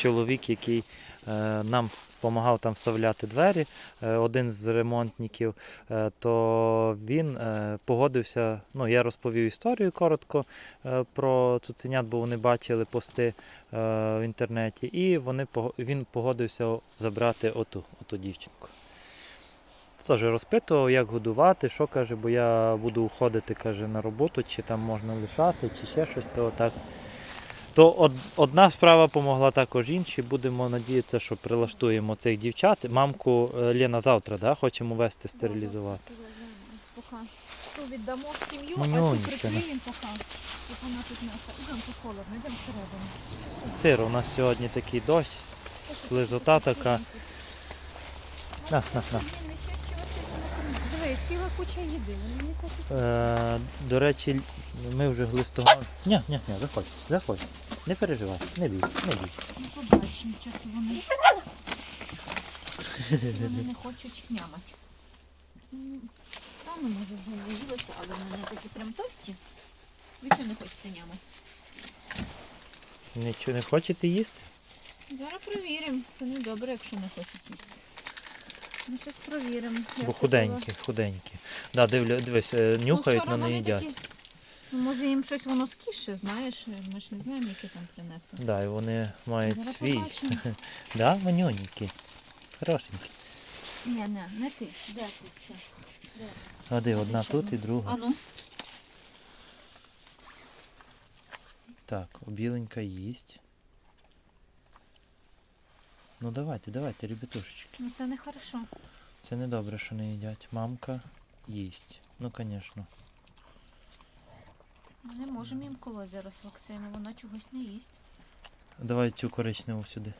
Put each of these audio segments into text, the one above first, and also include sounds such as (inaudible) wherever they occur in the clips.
чоловік, який е, нам допомагав там вставляти двері, е, один з ремонтників, е, то він погодився. Ну, я розповів історію коротко про цуценят, бо вони бачили пости в інтернеті, і вони, він погодився забрати оту, оту дівчинку. Теж розпитував, як годувати, що каже, бо я буду уходити каже, на роботу, чи там можна лишати, чи ще щось, то так. То од, одна справа допомогла також іншій. Будемо надіятися, що прилаштуємо цих дівчат. Мамку е, Лена завтра да, хочемо вести стерилізувати. Поки ту віддамо в сім'ю, а Манюнька, цю прикриємо поки. Щоб вона тут наша. Ідемо тут холодно, йдемо всередину. Сир, у нас сьогодні такий дощ, слизота така. На, на, на. Ціла куча їди. Вони не хочуть. Е, до речі, ми вже глистогон. Ні, ні, ні, заходь, заходь. Не переживай, не бійся, не бійся. Ну, побачимо, що це вони. Вони не хочуть нямати. М, Та ну може вже наїлося, але вони такі прям товсті. Ви що не хочете нямати? Нічого не хочете їсти? Зараз перевіримо. Це не добре, якщо не хочуть їсти. Ми щось перевіримо. Я Бо худенькі, худенькі. Да, дивля, дивись, е, нюхають, ну, але вчора не вони їдять. такі- Ну, може їм щось воно скіше, знаєш, ми ж не знаємо, яке там принесли. Да, і вони мають Зараз свій. побачимо. (laughs) Да, манюнькі. Хорошенькі. Ні, не, не ти. Де тут це? Де? Один, одна тут ну? і друга. А ну, Так, біленька їсть. Ну давайте, давайте, ребятушечки. ну це не хорошо. Це не добре, що не їдять. Мамка їсть. Ну, звісно. Ми не можемо їм колоти зараз вакцину, вона чогось не їсть. Давай цю коричневу сюди.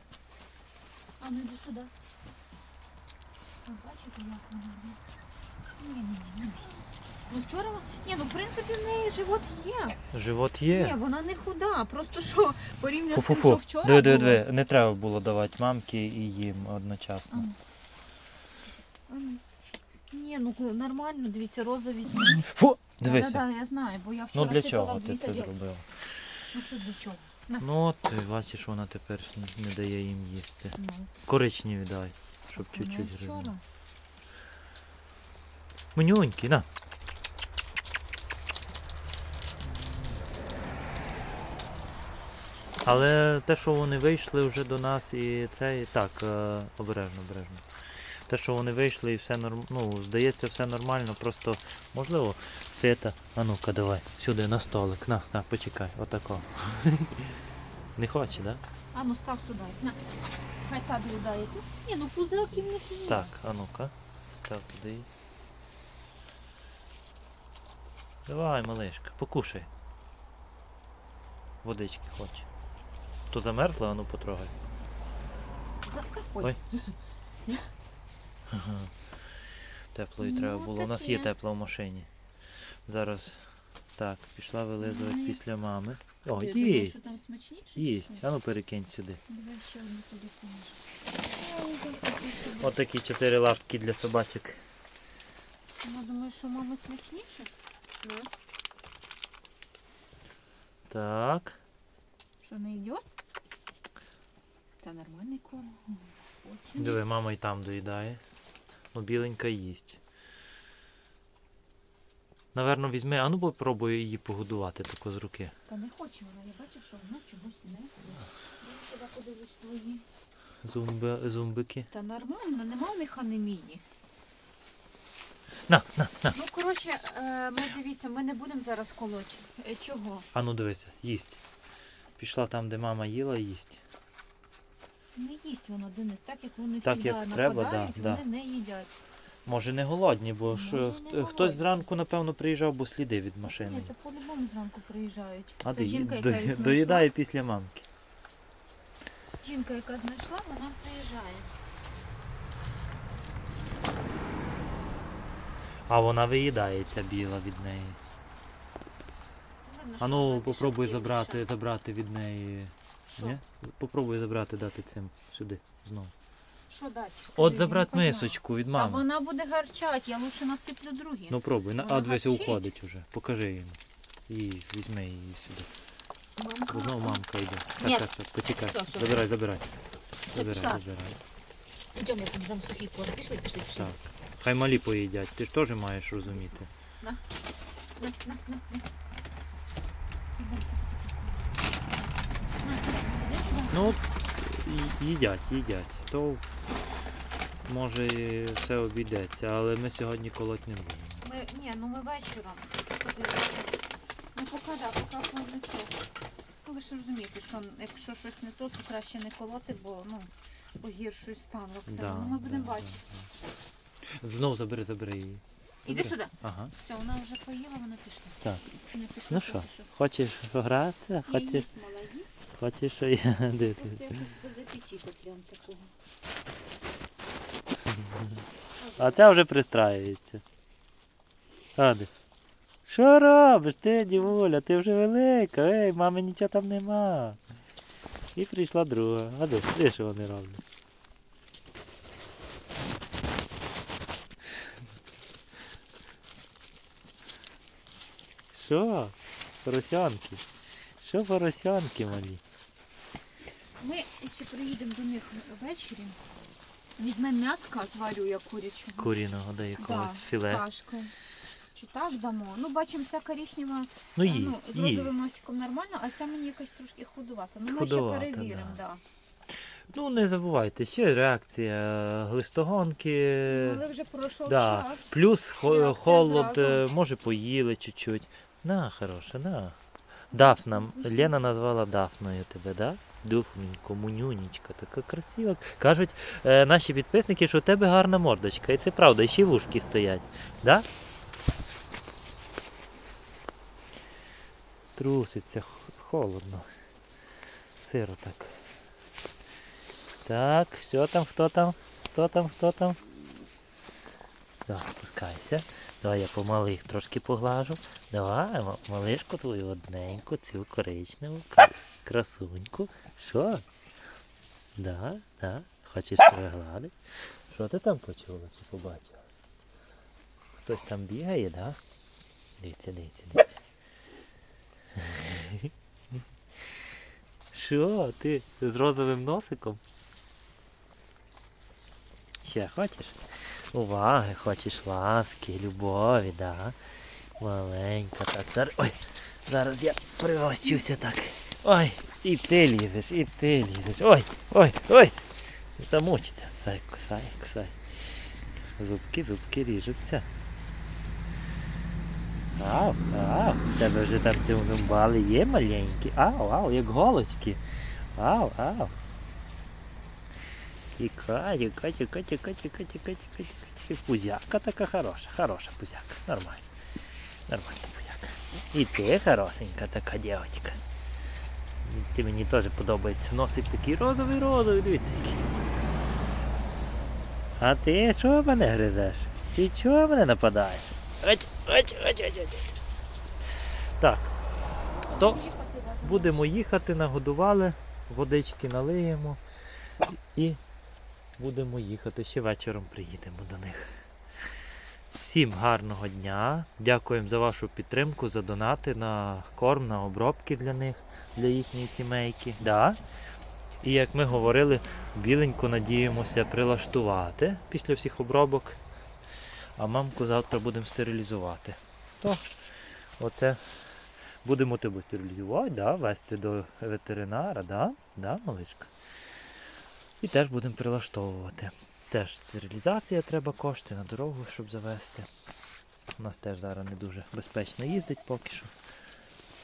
А ну йди сюди. А бачите, як вона робить? Ні, ні, ні, не бійся. Ну вчора, ні, ну в принципі в неї живот є. Живот Ні, є. вона не худа, просто що порівняно з тим, що Фу-фу-фу. вчора Диви, диви, було. диви. Не треба було давати мамки і їм одночасно. Ану. Ні, ну нормально, дивіться, розові ці. Фу! Да, Дивися. да, я знаю, бо я Ну для сипала чого в ти це тарілки. зробив? Ну що для чого? Ну от ти бачиш, вона тепер не- дає їм їсти. Ну, Коричневі дай, щоб вона чуть-чуть вчора. гризли. Манюнькі, на. Але те, що вони вийшли вже до нас і це і так, е, обережно, обережно. Те, що вони вийшли і все норм... ну, здається, все нормально, просто можливо, Света, а ну-ка давай, сюди на столик, на, на, почекай, отако. (laughs) Не хоче, так? Да? А ну став сюди. На. Хай так доїдає тут. Ні, ну пузирок їм не хіє. Так, а ну-ка, став туди. Давай, малишка, покушай. Водички хоче. То замерзла, а ну потрогай. Ой. Ой. Ага. Теплої треба Ну, було. У нас є тепла в машині. Зараз. Так, пішла вилизувати Ай. після мами. О, чи що? А ну перекинь сюди. Давай ще одну туди. Ось такі чотири лапки для собачок. Я думаю, що мама смачніше. Так. Що не йде? Та нормальний корм. Очень. Диви, мама і там доїдає. Ну, біленька їсть. Наверно, візьми, а ну попробуй її погодувати тако з руки. Та не хоче вона, я бачу, що вона чогось не хоче. Зумби, зумбики. Та нормально, нема в них анемії. На, на, на. Ну, коротше, е, ми дивіться, ми не будемо зараз колоти. Е, Чого? А ну дивися, їсть. Пішла там, де мама їла, їсть. Не їсть вона, Денис, так як вони Так, як треба, нападають, да, вони не їдять. Може не голодні, бо Може, е, не хт- голодні. хтось зранку, напевно, приїжджав, бо сліди від машини. Ні, то по-любому зранку приїжджають. А Та ти жінка, до- яка їх знайшла, доїдає після мамки. жінка, яка знайшла, вона приїжджає. А вона виїдається біла від неї. Видно, А що ну вона більш попробуй забрати, забрати від неї. Ні? Попробуй забрати, дати цим сюди знову. Що дати? От забрати мисочку від мами. вона буде гарчати, я лучше насиплю другі. Ну пробуй. На- Вона А дивись, гарчить. уходить уже. Покажи йому. І візьми її сюди. Мамка. Бо знову мамка йде. Ні. Так, так, так, почекай. Все, все, Забирай, забирай. Забирай, пішла. забирай. Йдемо, я там дам сухий корм. Пішли, пішли, пішли. Так. Хай малі поїдять, ти ж теж маєш розуміти. На, на, на, на. Ну, їдять, їдять. То може все обійдеться, але ми сьогодні колоть не будемо. Ми, ні, ну ми вечором. Ну поки да, поки не це. Ну ви ж розумієте, що якщо щось не то, то краще не колоти, бо ну, погіршує стан вакцини. ну ми будемо да, бачити. да. Знов забери, забери її. Іди сюди. Ага. Все, вона вже поїла, вона пішла. Так. Не пішла. Ну що, хочеш пограти? Ні, Хочеш, їсть мала їсть. Хочеш що я (laughs) де ти? Просто якось без апетиту прям такого. А ця вже пристраюється. Ади. Що робиш ти, дівуля? Ти вже велика. Ей, мами нічого там нема. І прийшла друга. А де, де що вони роблять? Що? Поросянки? Що поросянки малі? Ми ще приїдемо до них ввечері. Візьмемо м'яска, зварю я курячого. Куріного да якогось з філе. кашкою. Чи так дамо? Ну, бачимо, ця коричнева Ну е, їсть, з розовим носиком нормально, а ця мені якась трошки худувата. Ну, ми ще перевіримо, да. да. Ну не забувайте, ще реакція е, глистогонки. Ну, Але вже пройшов Да. час. Плюс Реакція холод, зразу. е, може поїли чуть-чуть. На, хороша, на. Дафна. Лена назвала Дафною тебе, да? Дуфненько, мунюнечка, така красива. Кажуть е, наші підписники, що у тебе гарна мордочка. І це правда, і ще вушки стоять. Да? Труситься, холодно. Сиро так. Так, що там, хто там? Хто там, хто там? Давай, спускайся. Давай я по малих трошки поглажу. Давай, малишку твою одненьку, цю коричневу, красуньку. Що? Да, да. Хочеш перегладити? Що ти там почула чи побачила? Хтось там бігає, да? Дивіться, дивіться, дивіться. Що, ти з розовим носиком? Ще хочеш? Уваги, хочеш ласки, любові, да? Маленька, так. Зараз. Ой, зараз я пригощуся так. Ой, і ти лізеш, і ти лізеш. Ой, ой, ой. Замучите. Ай, кусай, кусай. Зубки, зубки ріжуться. Ау, ау, в тебе вже там зумбали є маленькі. Ау, ау, як голочки. Ау, ау. Тікай, тікай, тікай, тікай, тікай, тікай, тікай, тікай. Пузяка така хороша, хороша пузяка. Нормально. Нормальна пузяка. І ти хорошенька така дівчинка. Ти мені теж подобається. Носик такий розовий, розовий, дивіться який. А ти що мене гризеш? Ти чого мене нападаєш? Ать, ать, ать, ать, ать. Так, то будемо їхати, нагодували, водички налиємо і будемо їхати. Ще вечором приїдемо до них. Всім гарного дня. Дякуємо за вашу підтримку, за донати на корм, на обробки для них, для їхньої сімейки. Да. І як ми говорили, біленьку надіємося прилаштувати після всіх обробок. А мамку завтра будемо стерилізувати. То оце будемо тебе стерилізувати, да, вести до ветеринара, да, да, малишка. І теж будемо прилаштовувати. Теж стерилізація треба кошти на дорогу, щоб завести. У нас теж зараз не дуже безпечно їздить поки що.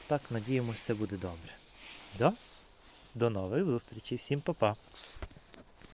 Так, надіємося, все буде добре. До, До нових зустрічей. Всім па-па.